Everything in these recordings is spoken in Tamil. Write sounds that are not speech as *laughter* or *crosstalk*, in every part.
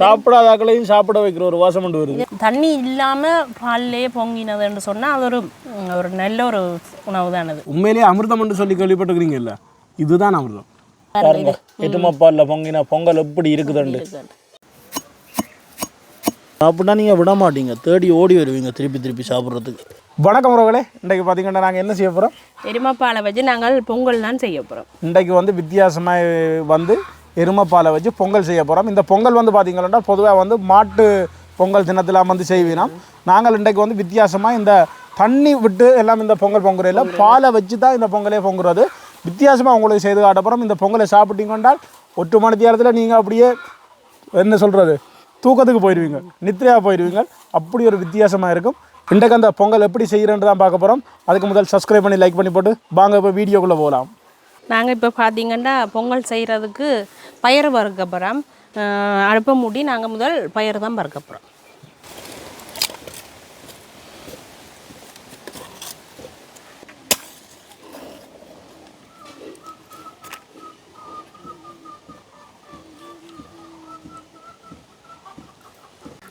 சாப்பிடாதாக்களையும் சாப்பிட வைக்கிற ஒரு வாசம் கொண்டு வருது. தண்ணி இல்லாமல் பால்லையே பொங்கினதுன்னு சொன்னால் அது ஒரு ஒரு நல்ல ஒரு உணவு தான் அது. உண்மையிலேயே அமிர்தம் என்று சொல்லி கேள்விப்பட்டுக்கிறீங்கல்ல இதுதான் அமிர்தம். பாருங்க. எட்டுமப்பால்ல பொங்கினா பொங்கல் எப்படி இருக்குதுண்டு. சாப்பிட்டா நீங்கள் விட மாட்டீங்க. தேடி ஓடி வருவீங்க திருப்பி திருப்பி சாப்பிட்றதுக்கு. வணக்கம் உறவுகளே இன்றைக்கு பார்த்தீங்கன்னா நாங்கள் என்ன செய்ய போகிறோம் எருமைப்பாலை வச்சு நாங்கள் பொங்கல் தான் செய்ய போகிறோம் இன்றைக்கு வந்து வித்தியாசமாக வந்து எருமைப்பாலை வச்சு பொங்கல் செய்ய போகிறோம் இந்த பொங்கல் வந்து பார்த்திங்கன்னா பொதுவாக வந்து மாட்டு பொங்கல் தினத்தில் வந்து செய்வினோம் நாங்கள் இன்றைக்கு வந்து வித்தியாசமாக இந்த தண்ணி விட்டு எல்லாம் இந்த பொங்கல் பொங்குறையில் பாலை வச்சு தான் இந்த பொங்கலே பொங்குறது. வித்தியாசமாக உங்களுக்கு செய்து காட்ட போகிறோம் இந்த பொங்கலை சாப்பிட்டீங்கன்றால் ஒட்டு மணி நேரத்தில் நீங்கள் அப்படியே என்ன சொல்கிறது தூக்கத்துக்கு போயிடுவீங்க நித்ரையாக போயிடுவீங்க அப்படி ஒரு வித்தியாசமாக இருக்கும். இன்றைக்கு அந்த பொங்கல் எப்படி செய்கிறேன்னு தான் பார்க்க போகிறோம் அதுக்கு முதல் சப்ஸ்கிரைப் பண்ணி லைக் பண்ணி போட்டு வாங்க இப்போ வீடியோக்குள்ளே போகலாம். நாங்கள் இப்போ பார்த்தீங்கன்னா பொங்கல் செய்கிறதுக்கு பயிர் வறுக்க போகிறோம் அடுப்பை மூடி நாங்கள் முதல் பயிர் தான் வறுக்க போகிறோம்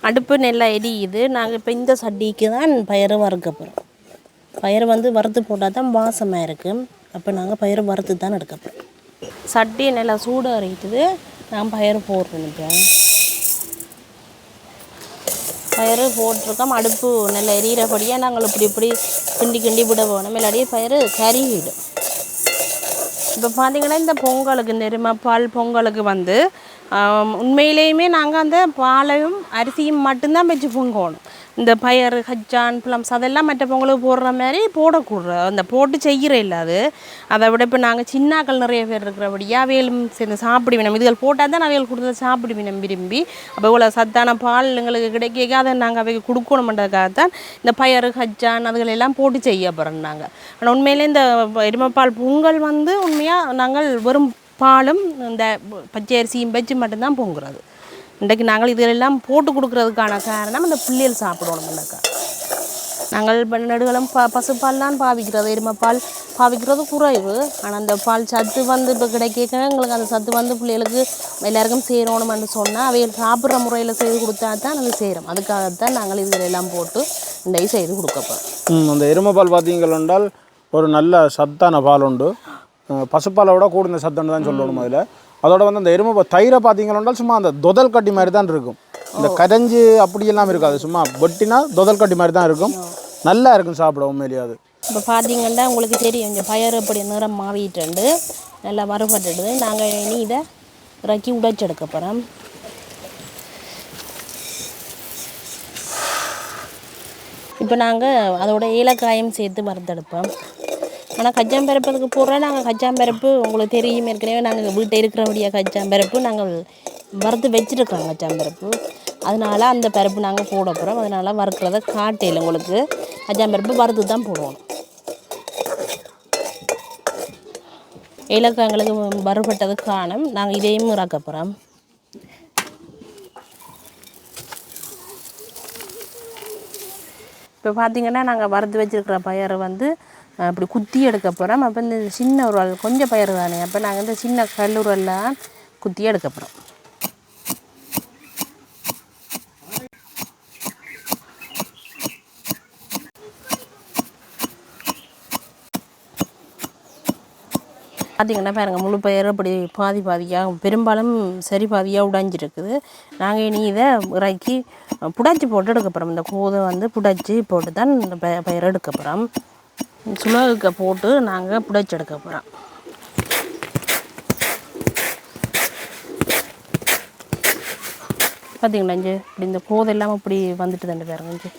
அடுப்பு நல்லா எரியுது. நாங்கள் இப்போ இந்த சட்டிக்கு தான் பயிர் வறுக்க போகிறோம் பயிர் வந்து வறுத்து போட்டால் தான் வாசமாக இருக்கும் அப்போ நாங்கள் பயிர் வறுத்து தான் எடுக்க போகிறோம் சட்டி நல்லா சூடாக இருக்குது நான் பயிர் போட்டுருந்துட்டேன் பயிறு பயிர் போட்டிருக்கோம். அடுப்பு நல்லா எரியிறபடியாக நாங்கள் இப்படி இப்படி கிண்டி கிண்டி விட போனோம். இல்லாட்டியே பயிர் கருகிடும் இப்போ பார்த்தீங்கன்னா இந்த பொங்கலுக்கு இந்த பால் பொங்கலுக்கு வந்து உண்மையிலேயுமே நாங்கள் அந்த பாலையும் அரிசியும் மட்டும்தான் வச்சு பொங்கணும். இந்த பயறு ஹஜான் பிளம்ஸ் அதெல்லாம் மற்ற பொங்கலுக்கு போடுற மாதிரி போடக்கூட அந்த போட்டு செய்கிற இல்லை அது. அதை விட இப்போ நாங்கள் சின்னாக்கள் நிறைய பேர் இருக்கிறபடியா வேலும் சேர்ந்து சாப்பிடுவினோம் இதுகள் போட்டால் தான் அவைகள் கொடுத்து சாப்பிடுவினோம் விரும்பி. அப்போ இவ்வளோ சத்தான பால் எங்களுக்கு கிடைக்க அதை நாங்கள் அவைக்கு கொடுக்கணுமென்றதுக்காகத்தான் இந்த பயறு ஹஜ்ஜான் அதுகள் எல்லாம் போட்டு செய்ய போகிறோம் நாங்கள் ஆனால் உண்மையிலே இந்த எருமைப்பால் பொங்கல் வந்து உண்மையாக நாங்கள் வெறும் பாலும் இந்த பச்சை அரிசியும் வச்சு மட்டும்தான் பொங்குறது. இன்றைக்கு நாங்கள் இதெல்லாம் போட்டு கொடுக்கறதுக்கான காரணம் இந்த பிள்ளைகள் சாப்பிடணும்னாக்கா நாங்கள் நெடுகளும் ப பசுப்பால் தான் பாவிக்கிறது எருமைப்பால் பாவிக்கிறது குறைவு. ஆனால் அந்த பால் சத்து வந்து இப்போ கிடைக்க எங்களுக்கு அந்த சத்து வந்து பிள்ளைகளுக்கு எல்லாருக்கும் சேரணும்னு சொன்னால் அவைகள் சாப்பிட்ற முறையில் செய்து கொடுத்தா தான் அது சேரும். அதுக்காகத்தான் நாங்கள் இதுல எல்லாம் போட்டு இன்றைக்கு செய்து கொடுக்க போகிறோம் ம், அந்த எருமை பால் பார்த்தீங்கள் என்றால் ஒரு நல்ல சத்தான பால் உண்டு. பசுப்பாலை விட கூடுந்த சத்துன்னு தான் சொல்லணும் அதில் அதோட வந்து அந்த எருமை தயிரை பார்த்தீங்கன்னா சும்மா அந்த தொதல் கட்டி மாதிரி தான் இருக்கும். இந்த கரைஞ்சி அப்படியெல்லாம் இருக்காது. சும்மா வெட்டினா தொதல் கட்டி மாதிரி தான் இருக்கும். நல்லா இருக்கும் சாப்பிட உண்மையிலேயே அது. இப்போ பார்த்தீங்கன்னா உங்களுக்கு தெரியும் இந்த பயர் இப்படி நிறம் மாறிட்டு நல்லா வறுபட்டுடுது. நாங்கள் இனி இதை இறக்கி உடைச்செடுக்க போகிறோம் இப்போ நாங்கள் அதோட ஏலக்காயும் சேர்த்து வறுத்தெடுப்போம். ஆனால் கச்சாம்பருப்புக்கு போடுறோம் நாங்கள் கஜாம்பரப்பு உங்களுக்கு தெரியும். ஏற்கனவே நாங்கள் வீட்டில் இருக்கிறபடியாக கஜாம்பரப்பு நாங்கள் வறுத்து வச்சுருக்கோம் கஜாம்பரப்பு. அதனால அந்த பருப்பு நாங்கள் போட போகிறோம் அதனால் வறுக்கிறத காட்டையில் உங்களுக்கு கஜாம்பருப்பு வறுத்து தான் போடுவோம். ஏலக்காய் எங்களுக்கு வறுபட்டது காணும். நாங்கள் இதையும் இறக்க போகிறோம் இப்போ பார்த்தீங்கன்னா நாங்கள் வறுத்து வச்சுருக்கிற பயறு வந்து அப்படி குத்தி எடுக்க போகிறோம் அப்போ இந்த சின்ன உருவல் கொஞ்சம் பயிர் தானே. அப்போ நாங்கள் இந்த சின்ன கல்லுரல்லாம் குத்தி எடுக்க போகிறோம் பார்த்தீங்கன்னா பாருங்கள் முழு பயிர் அப்படி பாதி பாதியாக பெரும்பாலும் சரி பாதியாக உடைஞ்சிருக்குது. நாங்கள் இனி இதை இறக்கி புடாச்சி போட்டு எடுக்க போகிறோம் இந்த கோதை வந்து புடாச்சி போட்டு தான் இந்த ப பயிர் எடுக்க போகிறோம் சுலகுக்க போட்டு நாங்கள் புடைச்சி எடுக்க போகிறோம் பார்த்தீங்களா இஞ்சி? இப்படி இந்த கோதை இல்லாமல் இப்படி வந்துட்டு தாண்டு பாருங்க இஞ்சி.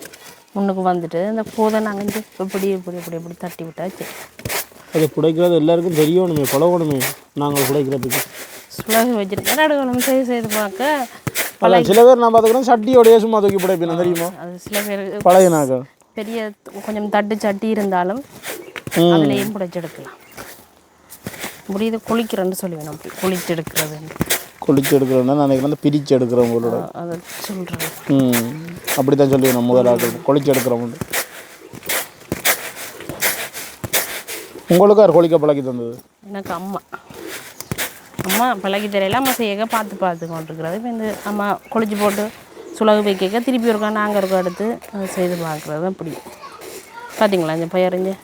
முன்னுக்கு வந்துட்டு இந்த கோதை நாங்கள் இஞ்சி இப்படி இப்படி இப்படி இப்படி தட்டி விட்டாச்சு. அது புடைக்கிறது எல்லாருக்கும் தெரியணுமே பழகணுமே. நாங்கள் புடைக்கிறதுக்கு. சுலகு வச்சிருக்கேன் நடுவில் செய்து செய்து பார்க்க? அதான் சில பேர் நான் பார்த்துக்கிறேன் சட்டியோடைய சும்மா தூக்கி புடைப்பினேன் தெரியுமா? அது சில பேர் பழகினாக்க. பெரிய கொஞ்சம் தட்டு சட்டி இருந்தாலும். அதுலேயும் புடைச்செடுக்கலாம் இது குளிக்கிறேன்னு சொல்லுவேன் அப்படி. குளிச்செடுக்கிறது குளிச்சு எடுக்கிறோன்னா நான் நினைக்கிறேன் வந்து பிரித்து எடுக்கிறவங்களோட அதை சொல்கிறது ம் அப்படி தான் சொல்லி நான் முதலாக கொளிச்சு எடுக்கிறவங்க உங்களுக்கு யார் கொளிக்க பழக்கி தந்தது? எனக்கு அம்மா. அம்மா பழகி தெரியல அம்மா செய்ய பார்த்து பார்த்து கொண்டிருக்கிறது. இப்போ இந்த அம்மா கொளிச்சு போட்டு சுலகு வைக்க திருப்பி இருக்கா நாங்கள் இருக்கோம் எடுத்து அதை செய்து பார்க்குறது அப்படி பார்த்தீங்களா இந்த பயிரிஞ்சு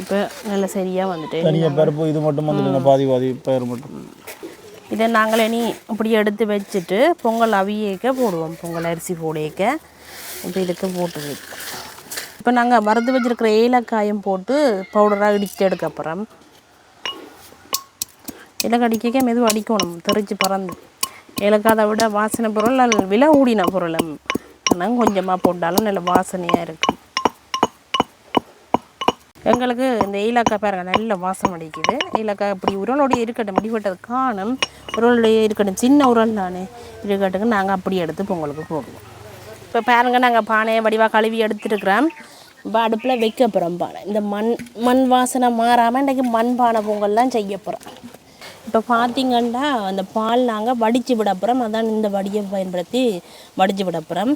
இப்போ நல்ல சரியாக வந்துட்டு பருப்பு இது மட்டும் வந்துடுங்க பாதி பாதி பயிர் மட்டும். இதை நாங்களே நீ இப்படி எடுத்து வச்சுட்டு பொங்கல் அவியேக்க போடுவோம். பொங்கல் அரிசி போடேக்க. இப்போ இதுக்கு போட்டு இப்போ நாங்கள் வறுத்து வச்சிருக்கிற ஏலக்காயும் போட்டு பவுடராக இடித்து எடுக்க அப்புறம் ஏலக்காய் அடிக்க மெதுவாக அடிக்கணும். தெரிச்சு பறந்து. ஏலக்காய் அதை விட வாசனை பொருள் அல்ல விலை ஊடின பொருள். ஆனால் கொஞ்சமாக போட்டாலும் நல்ல வாசனையாக இருக்கும் எங்களுக்கு இந்த ஏலக்காய் பாருங்கள் நல்ல வாசம் அடிக்குது. ஏலக்காய் இப்படி உரலோடைய இருக்கட்டும் முடிவெட்டது காணும் உரலுடைய இருக்கட்டும் சின்ன உரல் தானே. இருக்கட்டுங்க நாங்கள் அப்படி எடுத்து பொங்கலுக்கு போடுவோம். இப்போ பாருங்கள் நாங்கள் பானையை வடிவாக கழுவி எடுத்துருக்குறோம். இப்போ அடுப்பில் வைக்க போகிறோம் பானை. இந்த மண் மண் வாசனை மாறாமல் இன்றைக்கி மண் பானை பொங்கல்லாம் செய்ய போகிறோம் இப்போ பார்த்தீங்கன்னா அந்த பால் நாங்கள் வடித்து விட போகிறோம் அதான் இந்த வடியை பயன்படுத்தி வடித்து விட போகிறோம்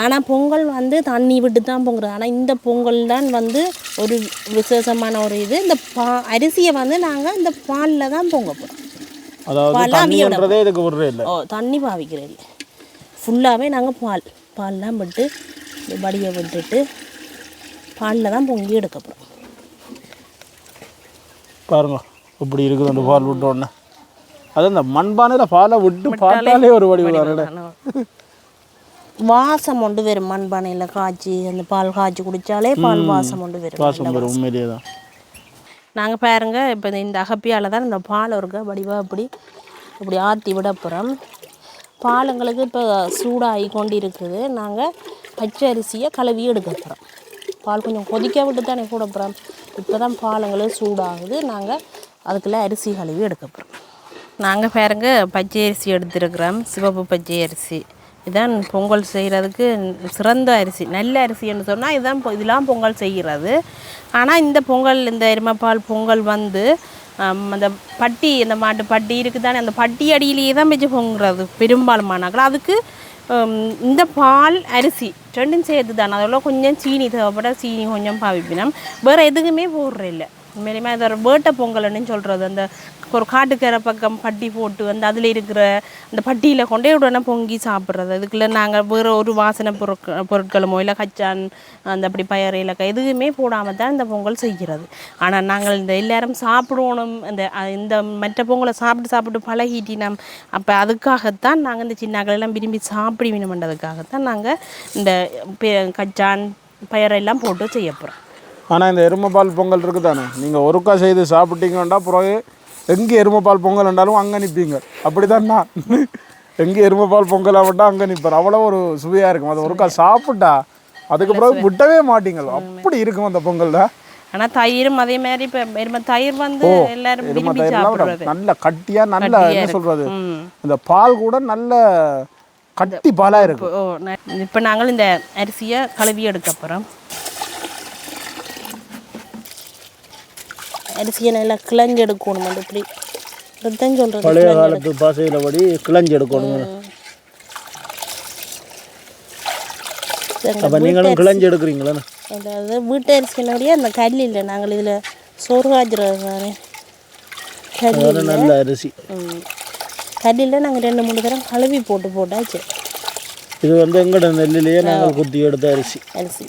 ஆனால் பொங்கல் வந்து தண்ணி விட்டு தான் பொங்குறது. ஆனால் இந்த பொங்கல் தான் வந்து ஒரு விசேஷமான ஒரு இது. இந்த பா அரிசியை வந்து நாங்கள் இந்த பாலில் தான் பொங்க போகிறோம் தண்ணி பாவிக்கிறது இல்லை. ஃபுல்லாகவே நாங்கள் பால் பால்லாம் விட்டு இந்த வடியை விட்டுட்டு பாலில் தான் பொங்கி எடுக்க போகிறோம் பாருங்க. இப்படி இருக்குது அந்த பால் விட்ட உடனே அது அந்த மண்பானையில் பாலை விட்டு பார்த்தாலே ஒரு வடிவு வரல வாசம் கொண்டு வரும் மண்பானையில் காய்ச்சி அந்த பால் காய்ச்சி குடித்தாலே பால் வாசம் கொண்டு வரும். வாசம் வரும் உண்மையிலேயே தான் நாங்கள் பாருங்க இப்போ இந்த அகப்பியால் தான் இந்த பால் இருக்க வடிவாக இப்படி இப்படி ஆற்றி விட போகிறோம் பாலுங்களுக்கு இப்போ சூடாகி கொண்டு இருக்குது நாங்கள் பச்சை அரிசியை கழுவி எடுக்க போகிறோம் பால் கொஞ்சம் கொதிக்க விட்டு தானே கூட போகிறோம் இப்போ தான் பாலுங்களுக்கு சூடாகுது. நாங்கள் அதுக்குள்ளே அரிசி கழுவி எடுக்க போகிறோம் நாங்கள் பாருங்க பச்சை அரிசி எடுத்துருக்குறோம். சிவப்பு பச்சை அரிசி. இதான் பொங்கல் செய்கிறதுக்கு சிறந்த அரிசி. நல்ல அரிசின்னு சொன்னால் இதுதான் இதெல்லாம் பொங்கல் செய்கிறது ஆனால் இந்த பொங்கல் இந்த எருமைப்பால் பொங்கல் வந்து அந்த பட்டி இந்த மாட்டு பட்டி இருக்குதானே அந்த பட்டி அடியிலேயே தான் வச்சு பொங்குறது பெரும்பாலுமானாக்கள். அதுக்கு இந்த பால் அரிசி ரெண்டும் சேர்த்து தானே அதில் கொஞ்சம் சீனி தேவைப்பட சீனி கொஞ்சம் பாவிப்பினம். வேறு எதுக்குமே போடுற இல்லை உண்மையிலுமே அது ஒரு வேட்டை பொங்கல்னு சொல்கிறது அந்த ஒரு காட்டுக்கரை பக்கம் பட்டி போட்டு வந்து அதில் இருக்கிற அந்த பட்டியில் கொண்டே உடனே பொங்கி சாப்பிட்றது. அதுக்குள்ளே நாங்கள் வேறு ஒரு வாசனை பொருட்கள் பொருட்களுமோ இல்லை கச்சான் அந்த அப்படி பயறு இலக்கை எதுவுமே போடாமல் தான் இந்த பொங்கல் செய்கிறது. ஆனால் நாங்கள் இந்த எல்லாரும் சாப்பிடணும். இந்த இந்த மற்ற பொங்கலை சாப்பிட்டு சாப்பிட்டு பழகிட்டினோம். அப்போ அதுக்காகத்தான் நாங்கள் இந்த சின்னாக்கள் எல்லாம் விரும்பி சாப்பிடுவினோம்ன்றதுக்காகத்தான் நாங்கள் இந்த கச்சான் பயரெல்லாம் போட்டு செய்ய போகிறோம் ஆனால் இந்த எருமைப்பால் பொங்கல் இருக்குது தானே நீங்கள் ஒருக்கா செய்து சாப்பிட்டீங்கன்னா பிறகு எங்கே எருமைப்பால் பொங்கல் என்றாலும் அங்கே நிற்பீங்க அப்படி தான் நான் எங்கே எருமைப்பால் பொங்கல் ஆகட்டா அங்கே நிற்பார் அவ்வளோ ஒரு சுவையாக இருக்கும். அது ஒருக்கா சாப்பிட்டா அதுக்கு பிறகு விட்டவே மாட்டீங்க அப்படி இருக்கும். அந்த பொங்கல் தான் ஆனால் தயிரும் அதே மாதிரி இப்போ எருமை தயிர் வந்து எல்லாரும் எருமை தயிர்லாம் நல்ல கட்டியாக நல்ல என்ன. சொல்கிறது. இந்த பால் கூட நல்ல கட்டி பாலாக இருக்கும். இப்போ நாங்கள் இந்த அரிசியை கழுவி எடுக்க போகிறோம் அரிசியை நல்லா கிளஞ்சு எடுக்கணும் அது இப்படி இப்படித்தான் சொல்கிறது பழைய காலத்து பாசையில் படி கிளஞ்சி எடுக்கணும் அப்போ நீங்களும் கிளஞ்சி எடுக்கிறீங்களா அதாவது வீட்டு அரிசியினுடைய அந்த கல்லில் நாங்கள் இதில் சோறு காய்ச்சிறது தானே கல்லி அது நல்ல அரிசி. கல்லில் நாங்கள் ரெண்டு மூணு தரம் கழுவி போட்டு போட்டாச்சு. இது வந்து எங்கட நெல்லிலேயே நாங்கள் குத்தி எடுத்த அரிசி. அரிசி.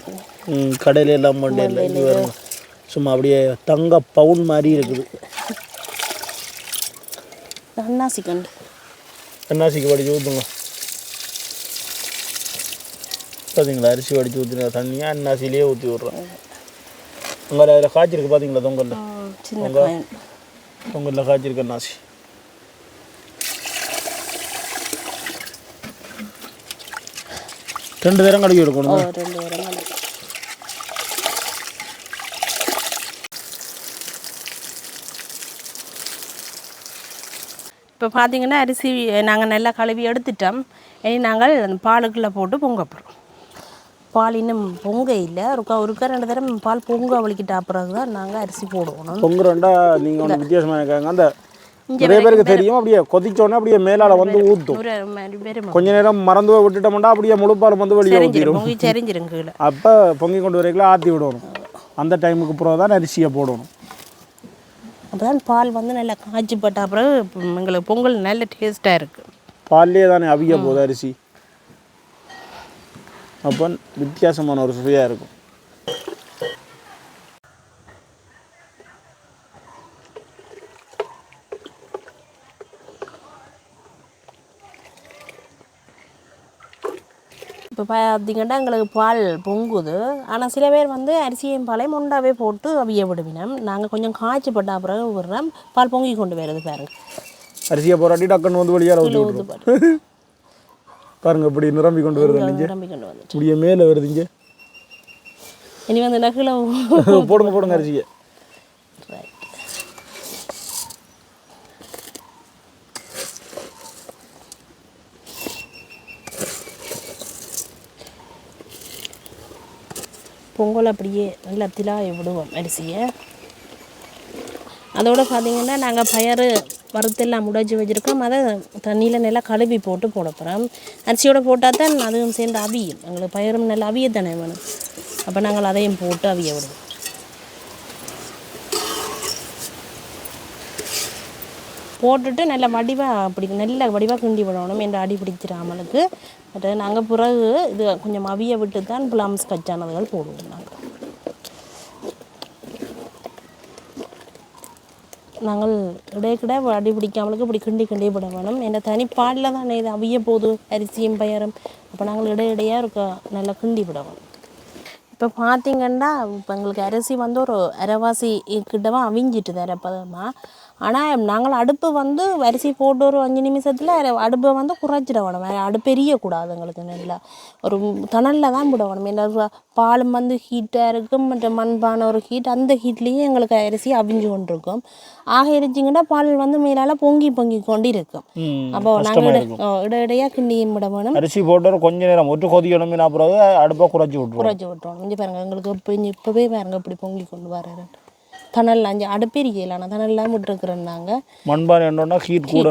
ம், கடையில எல்லாம் பண்ணல இல்லை. சும்மா அப்படியே தங்க பவுன் மாதிரி இருக்குது. அன்னாசி கண்டு என்னாசிக்கு வடிச்சு ஊற்றுங்க பார்த்தீங்களா அரிசி வடிச்சு ஊற்றின தண்ணியாக அன்னாசிலேயே ஊற்றி விட்றோம் உங்களை அதில் காய்ச்சிருக்கு பார்த்தீங்களா தொங்கலில்? தொங்கலில் காய்ச்சிருக்கு அன்னாசி. ரெண்டு தரம் கழுவி எடுக்கணும். ரெண்டு வரம் இப்போ பார்த்தீங்கன்னா அரிசி நாங்கள் நல்லா கழுவி எடுத்துட்டோம். இனி நாங்கள் அந்த பாலுக்குள்ளே போட்டு பொங்க போகிறோம் பால் இன்னும் பொங்க இல்லை. ஒருக்கா ஒருக்கா ரெண்டு தரம் பால் பொங்க வலிக்கிட்ட பிறகு தான் நாங்கள் அரிசி போடணும். பொங்குறண்டா நீங்கள் ஒன்று வித்தியாசமாக இருக்காங்க அந்த நிறைய பேருக்கு தெரியும் அப்படியே கொதிச்சோடனே அப்படியே மேலால வந்து வெறும் கொஞ்ச நேரம் மறந்து விட்டுட்டோம்னா அப்படியே முழுப்பால் வந்து வெளியே ஊற்றிடும் பொங்கி அப்போ பொங்கி கொண்டு வரைக்கும் ஆற்றி விடணும். அந்த டைமுக்கு பிறகு தான் அரிசியை போடணும். அப்போ தான் பால் வந்து நல்லா காய்ச்சி போட்ட பிறகு எங்களுக்கு பொங்கல் நல்ல டேஸ்ட்டாக இருக்குது பால்லே தானே அவிய போகுது அரிசி. அப்போ வித்தியாசமான ஒரு சுவையாக இருக்கும். இப்போ பார்த்தீங்கன்னா எங்களுக்கு பால் பொங்குது. ஆனால் சில பேர் வந்து அரிசியும் பாலையும் முண்டாவே போட்டு அவிய விடுவினோம் நாங்கள் கொஞ்சம் காய்ச்சி பட்ட பிறகு விடுறோம். பால் பொங்கி கொண்டு வருது பாருங்க. அரிசியை போராட்டி டக்குன்னு வந்து வழியால் ஊற்றி பாருங்க இப்படி நிரம்பி கொண்டு வருது நீங்க நம்பி கொண்டு வந்து இப்படியே மேலே வருதுங்க இனி வந்து நகுல *laughs* *laughs* போடுங்க போடுங்க அரிசியை. பொங்கல் அப்படியே நல்லா திலாய விடுவோம் அரிசியை. அதோடு பார்த்திங்கன்னா நாங்கள் பயறு வறுத்தெல்லாம் முடைச்சி வச்சுருக்கோம். அதை தண்ணியில் நல்லா கழுவி போட்டு போட போகிறோம் அரிசியோட போட்டால் தான் அதுவும் சேர்ந்து அவியும். எங்களுக்கு பயரும் நல்லா அவிய தானே வேணும். அப்போ நாங்கள் அதையும் போட்டு அவிய விடுவோம். போட்டுட்டு நல்ல வடிவாக அப்படி நல்ல வடிவாக கிண்டி விடணும் என்ற அடி பிடிச்சிடாமலுக்கு பட் நாங்கள் பிறகு இது கொஞ்சம் அவிய விட்டு தான் பிளாம்ஸ் கச்சானதுகள் போடுவோம் நாங்கள் நாங்கள் இடைக்கிட அடி பிடிக்காமலுக்கு இப்படி கிண்டி கிண்டி விட வேணும். என்னை தனிப்பாடில் தான் இது அவிய போது அரிசியும் பயரும். அப்போ நாங்கள் இடையிடையாக இருக்க நல்லா கிண்டி விட வேணும். இப்போ பார்த்தீங்கன்னா இப்போ எங்களுக்கு அரிசி வந்து ஒரு அரைவாசி கிட்டவா அவிஞ்சிட்டு அரைப்பதமாக ஆனால் நாங்கள் அடுப்பு வந்து அரிசி போட்டு ஒரு அஞ்சு நிமிஷத்தில் அடுப்பை வந்து குறைச்சிட வேணும் அடுப்பு எரியக்கூடாது எங்களுக்கு நல்லா. ஒரு தணலில் தான் விட வேணும் ஏன்னா பாலும் வந்து ஹீட்டாக இருக்கும். மற்றும் மண்பான ஒரு ஹீட் அந்த ஹீட்லேயும் எங்களுக்கு அரிசி அவிஞ்சு கொண்டு இருக்கும் ஆக எரிச்சிங்கன்னா பால் வந்து மேலால் பொங்கி பொங்கி கொண்டு இருக்கும் அப்போ நாங்கள் இட இடையாக கிண்டியும் விட வேணும். அரிசி போட்டு கொஞ்ச நேரம் ஒட்டு கொதிக்கணும் பிறகு அடுப்பை குறைச்சி விட்ருவோம் குறைச்சி விட்டுருவோம். இங்கே பாருங்க எங்களுக்கு இப்போ இப்போவே பாருங்க இப்படி பொங்கி கொண்டு வர்றாரு. தணல் அஞ்சு அடுப்பெரியல ஆனால் தணல்லாம் விட்டுருக்குறோம் நாங்கள் மண்பானை என்னன்னா ஹீட் கூட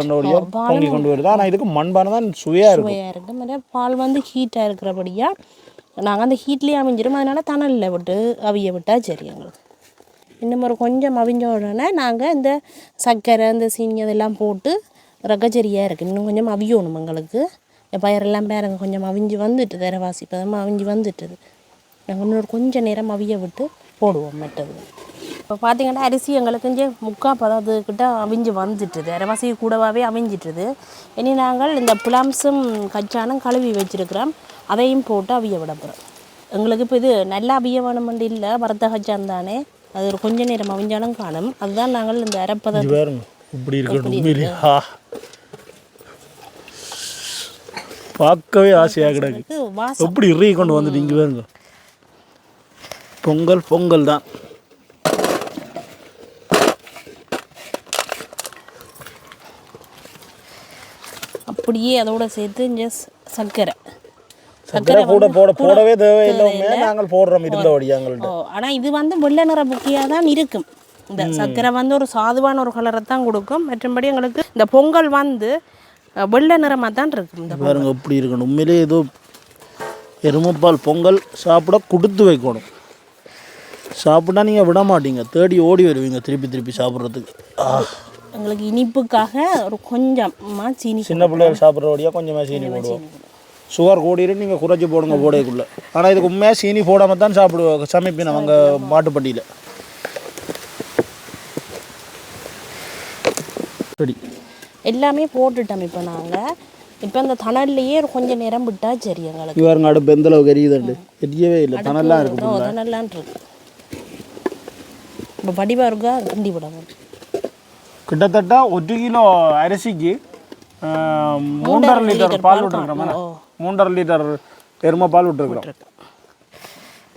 பொங்கி கொண்டு வருது. ஆனால் இதுக்கு மண்பானை தான் சுவையாக இருக்கும். சுவையாக இருக்குது மாதிரி பால் வந்து ஹீட்டாக இருக்கிறபடியாக நாங்கள் அந்த ஹீட்லேயே அவிஞ்சிரும் அதனால தணலில் விட்டு அவிய விட்டால் சரி எங்களுக்கு. இன்னும் ஒரு கொஞ்சம் அவிஞ்ச உடனே நாங்கள் இந்த சர்க்கரை இந்த சீனி அதெல்லாம் போட்டு ரகச்சரியாக இருக்குது இன்னும் கொஞ்சம் அவியணும் எங்களுக்கு. பயிரெல்லாம் பாருங்க கொஞ்சம் அவிஞ்சு வந்துட்டு தரவாசி இப்போதான் அவிஞ்சு வந்துட்டுது. நாங்கள் இன்னொரு கொஞ்சம் நேரம் அவிய விட்டு போடுவோம் மெட்டது இப்போ பார்த்தீங்கன்னா அரிசி எங்களுக்கு இங்கே முக்கால் பதத்துக்கிட்ட அவிஞ்சு வந்துட்டுது. அரைவாசி கூடவாகவே அவிஞ்சிட்டுது. இனி நாங்கள் இந்த பிளாம்ஸும் கச்சானும் கழுவி வச்சிருக்கிறோம். அதையும் போட்டு அவிய விட போகிறோம் எங்களுக்கு இப்போ இது நல்லா அவிய வேணுமெண்டு இல்லை வறுத்த கச்சான் தானே. அது ஒரு கொஞ்ச நேரம் அவிஞ்சாலும் காணும். அதுதான் நாங்கள் இந்த அரைப்பத இது பாருங்க இப்படி இருக்கட்டும் பார்க்கவே ஆசையாக கிடக்கு. எப்படி இறுகி கொண்டு வந்துட்டு இங்கே பாருங்க. பொங்கல் பொங்கல் தான். அப்படியே அதோட சேர்த்து இங்கே சர்க்கரை. சக்கரை கூட போட போடவே தேவையில்லை நாங்கள் போடுறோம் இருந்தபடி எங்கள்கிட்ட ஆனால் இது வந்து வெள்ளை நிற புக்கியாக தான் இருக்கும். இந்த சர்க்கரை வந்து ஒரு சாதுவான ஒரு கலரை தான் கொடுக்கும். மற்றபடி எங்களுக்கு இந்த பொங்கல் வந்து வெள்ளை நிறமாக தான் இருக்கும் இந்த பாருங்க இப்படி இருக்கணும். உண்மையிலே ஏதோ எருமைப்பால் பொங்கல் சாப்பிட கொடுத்து வைக்கணும். சாப்பிட்டா நீங்கள் விட மாட்டீங்க. தேடி ஓடி வருவீங்க திருப்பி திருப்பி சாப்பிட்றதுக்கு. ஆ எங்களுக்கு இனிப்புக்காக ஒரு கொஞ்சமாக சீனி சின்ன பிள்ளைகள் சாப்பிட்றபடியாக கொஞ்சமாக சீனி போடுவோம். சுகர் கூடிட்டு நீங்கள் குறைச்சி போடுங்க போடைக்குள்ளே ஆனால் இதுக்கு உண்மையாக சீனி போடாமல் தான் சாப்பிடுவாங்க சமைப்பின அவங்க மாட்டுப்பட்டியில். சரி. எல்லாமே போட்டுட்டோம் இப்போ நாங்கள் இப்போ அந்த தணல்லையே ஒரு கொஞ்சம் நேரம் விட்டால் சரி எங்களுக்கு. இவருங்க அடுப்பு எந்த அளவுக்கு எரியுதுண்டு எரியவே இல்லை. தனெல்லாம் இருக்கு தணல்லாம் இருக்கு. இப்போ வடிவா இருக்கா? கிண்டி விடணும் கிட்டத்தட்ட ஒரு கிலோ அரிசிக்கு மூன்றரை லிட்டர் பால் விட்டுருக்குறோம். மூன்றரை லிட்டர் எருமை பால் விட்டுருக்குறோம்.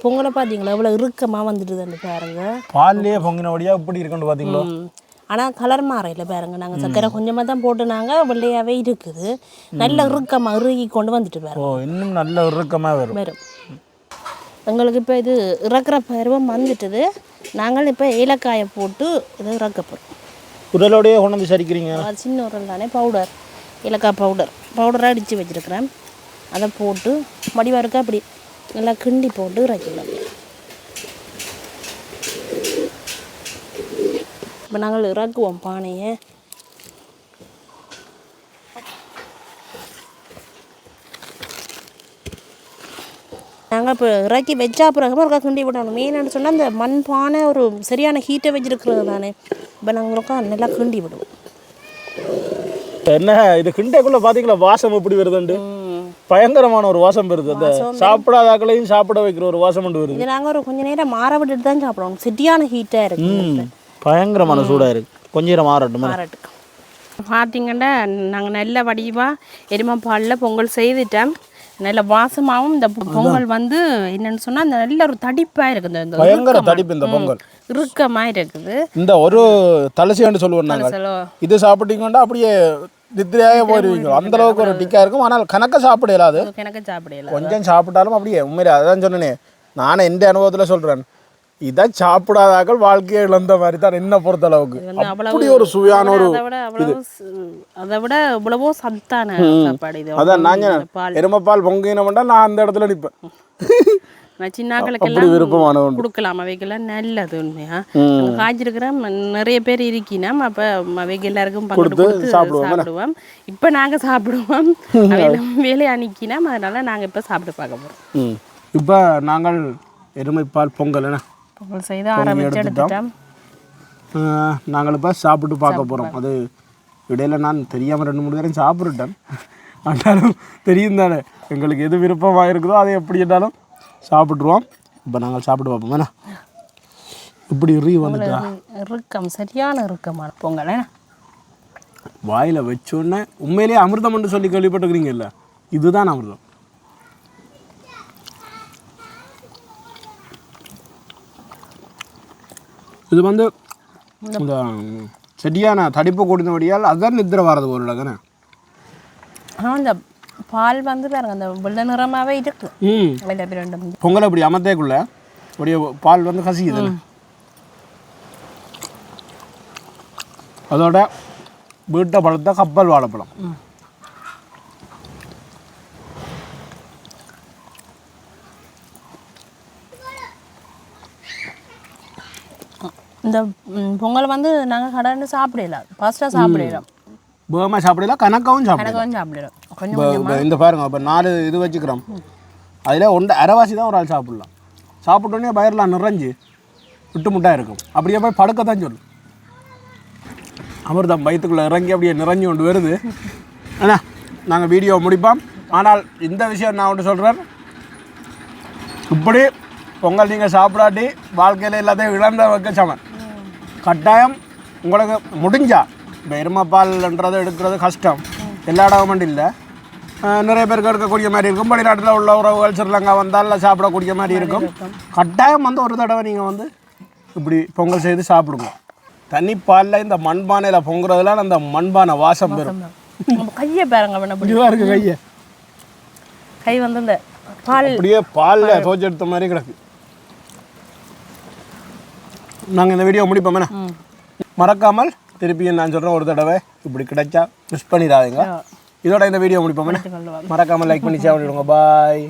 பொங்கலை பார்த்தீங்களா? எவ்வளோ இறுக்கமாக வந்துட்டுதுன்னு பாருங்க. பால்லையே பொங்கினபடியாக இப்படி இருக்குன்னு பார்த்தீங்களோ? ஆனால் கலர் மாறையில் பாருங்க. நாங்கள் சர்க்கரை கொஞ்சமாக தான் போட்டுனாங்க. வெள்ளையாகவே இருக்குது. நல்ல இறுக்கமாக இறுகி கொண்டு வந்துட்டு ஓ பாருங்க இன்னும் நல்ல இறுக்கமாக வரும். வரும். எங்களுக்கு இப்போ இது இறக்குற பருவம் வந்துட்டுது. நாங்கள் இப்போ ஏலக்காயை போட்டு இதை இறக்க போகிறோம் உரலோடையே கொண்டு வந்து சரிக்கிறீங்க அது சின்ன உரல் தானே பவுடர் ஏலக்காய் பவுடர் பவுடராக அடித்து வச்சுருக்கிறேன். அதை போட்டு மடிவாக இருக்கா அப்படி நல்லா கிண்டி போட்டு இறக்கிடலாம். இப்போ நாங்கள் இறக்குவோம் பானையை. நாங்கள் இப்போ இறக்கி வச்சா பிறகு ஒருக்கா கிண்டி விடணும். மெயின்னு சொன்னால் அந்த மண் பானை ஒரு சரியான ஹீட்டை வச்சிருக்கிறது தானே. இப்போ நாங்கள் ஒருக்கா நல்லா கிண்டி விடுவோம். என்ன இது கிண்டைக்குள்ள பாத்தீங்களா வாசம் எப்படி வருதுண்டு பயங்கரமான ஒரு வாசம் வருது. அந்த சாப்பிடாதாக்களையும் சாப்பிட வைக்கிற ஒரு வாசம் உண்டு வருது. இது நாங்கள் ஒரு கொஞ்ச நேரம் மாற விட்டுட்டு தான் சாப்பிடுவோம். சரியான ஹீட்டாக இருக்கு. பயங்கரமான சூடா இருக்கு. கொஞ்ச நேரம் மாறட்டும் மாறட்டுக்கு பார்த்தீங்கன்னா நாங்கள் நல்ல வடிவாக எருமைப்பாலில் பொங்கல் செய்துட்டோம். நல்ல வாசமாகவும் இந்த பொங்கல் வந்து என்னன்னு சொன்னால் அந்த நல்ல ஒரு தடிப்பாக இருக்குது. இந்த பயங்கர தடிப்பு இந்த பொங்கல். இறுக்கமாக இருக்குது. இந்த ஒரு தலசியாண்டு சொல்லுவோம் நாங்கள். இது சாப்பிட்டீங்கன்னா அப்படியே நித்திரையாக போயிருவீங்க. அந்த அளவுக்கு ஒரு டிக்கா இருக்கும். ஆனால் கணக்க சாப்பிட இயலாது எனக்கு சாப்பிடல. கொஞ்சம் சாப்பிட்டாலும் அப்படியே உண்மையிலே அதான் சொன்னேனே. நானே எந்த அனுபவத்தில் சொல்கிறேன் இதை சாப்பிடாதாக்கள் வாழ்க்கையை இழந்த மாதிரி தான் என்ன பொறுத்த அளவுக்கு அப்படி ஒரு சுவையான ஒரு அதை விட அவ்வளவு இவ்வளவோ சத்தான சாப்பாடு இது. அதான் பால். எருமைப்பால் பொங்கினோம்னா நான் அந்த இடத்துல நிற்பேன். நான் சின்னாக்களுக்கு அப்படி விருப்பமான எல்லாம் ஒன்று கொடுக்கலாம். அவைக்கெல்லாம் நல்லது உண்மையா? காய்ச்சிருக்கிற நிறைய பேர் இருக்கினோம். அப்போ அவைக்கு எல்லாருக்கும் கொடுத்து சாப்பிடுவோம். இப்போ நாங்கள் சாப்பிடுவோம். வேலையை அனுக்கினோம் அதனால நாங்கள் இப்போ சாப்பிட்டு பார்க்க போகிறோம் ம். இப்போ நாங்கள் எருமைப்பால் பொங்கல் என்ன? பொங்கல் செய்து எடுத்துட்டோம். ஆஹ், நாங்கள் இப்போ சாப்பிட்டு பார்க்க போகிறோம் அது இடையில நான் தெரியாமல் ரெண்டு மூணு பேரும் சாப்பிட்டுட்டேன். ஆனாலும் தெரியும் தானே எங்களுக்கு எது விருப்பமாக இருக்குதோ அதை எப்படி இருந்தாலும் சாப்பிட்ருவோம் இப்போ நாங்கள் சாப்பிட்டு பார்ப்போம். என்ன இப்படி ரீ வந்துட்டா? இறுக்கம் சரியான இறுக்கமான பொங்கல்? வாயில் வச்சோடனே உண்மையிலேயே அமிர்தம்னு சொல்லி கேள்விப்பட்டுக்கிறீங்கல்ல இதுதான் அமிர்தம். இது வந்து இந்த செடியான தடிப்பு கொடுத்தபடியால் அதான் நித்திர வரது ஒரு இடங்கண்ணே ஆனால் இந்த பால் வந்து பாருங்க அந்த வெள்ளை நிறமாவே இருக்கு. ம். பொங்கல் இப்படி அமர்த்தேக்குள்ள அப்படியே பால் வந்து கசிக்குது அதோட வீட்டை பழத்தை கப்பல் வாழைப்பழம். இந்த பொங்கல் வந்து நாங்கள் கடைன்னு சாப்பிடலாம் ஃபாஸ்ட்டாக சாப்பிடலாம் வேகமாக சாப்பிடலாம் கணக்காவும் சாப்பிடலாம் சாப்பிடலாம் கொஞ்சம் இந்த பாருங்க இப்போ நாலு இது வச்சுக்கிறோம். அதில் ஒன்று அரைவாசி தான் ஒரு ஆள் சாப்பிடலாம். சாப்பிட்டோன்னே பயிரெலாம் நிறைஞ்சு விட்டு முட்டா இருக்கும். அப்படியே போய் படுக்க தான் சொல்லும். அமிர்தம் வயிற்றுக்குள்ளே இறங்கி அப்படியே நிறைஞ்சு கொண்டு வருது. அண்ணா நாங்கள் வீடியோ முடிப்போம். ஆனால் இந்த விஷயம் நான் ஒன்று சொல்கிறேன் இப்படி பொங்கல் நீங்கள் சாப்பிடாட்டி வாழ்க்கையில் எல்லாத்தையும் இழந்த வைக்க சமன். கட்டாயம் உங்களுக்கு முடிஞ்சா இப்போ எருமைப்பால்ன்றதை எடுக்கிறது கஷ்டம். எல்லா இடமும் இல்லை. நிறைய பேருக்கு எடுக்கக்கூடிய மாதிரி இருக்கும். வெளிநாட்டில் உள்ள உறவுகள் ஸ்ரீலங்கா வந்தால் சாப்பிடக்கூடிய மாதிரி இருக்கும். கட்டாயம் வந்து ஒரு தடவை நீங்கள் வந்து இப்படி பொங்கல் செய்து சாப்பிடுங்க. தண்ணிப்பாலில் இந்த மண்பானையில் பொங்குறதுலாம் அந்த மண்பானை வாசம் பெறும். கையை பாருங்க இருக்குது கையை. கை வந்து இந்த பால். அப்படியே பாலில் தோச்சு எடுத்த மாதிரி கிடக்கு. நாங்கள் இந்த வீடியோ முடிப்போம் என்ன? மறக்காமல் திருப்பியும் நான் சொல்கிறேன் ஒரு தடவை இப்படி கிடைச்சா மிஸ் பண்ணிடாதீங்க. இதோட இந்த வீடியோ முடிப்போம். மறக்காமல் லைக் பண்ணி ஷேர் பண்ணிவிடுங்க பாய்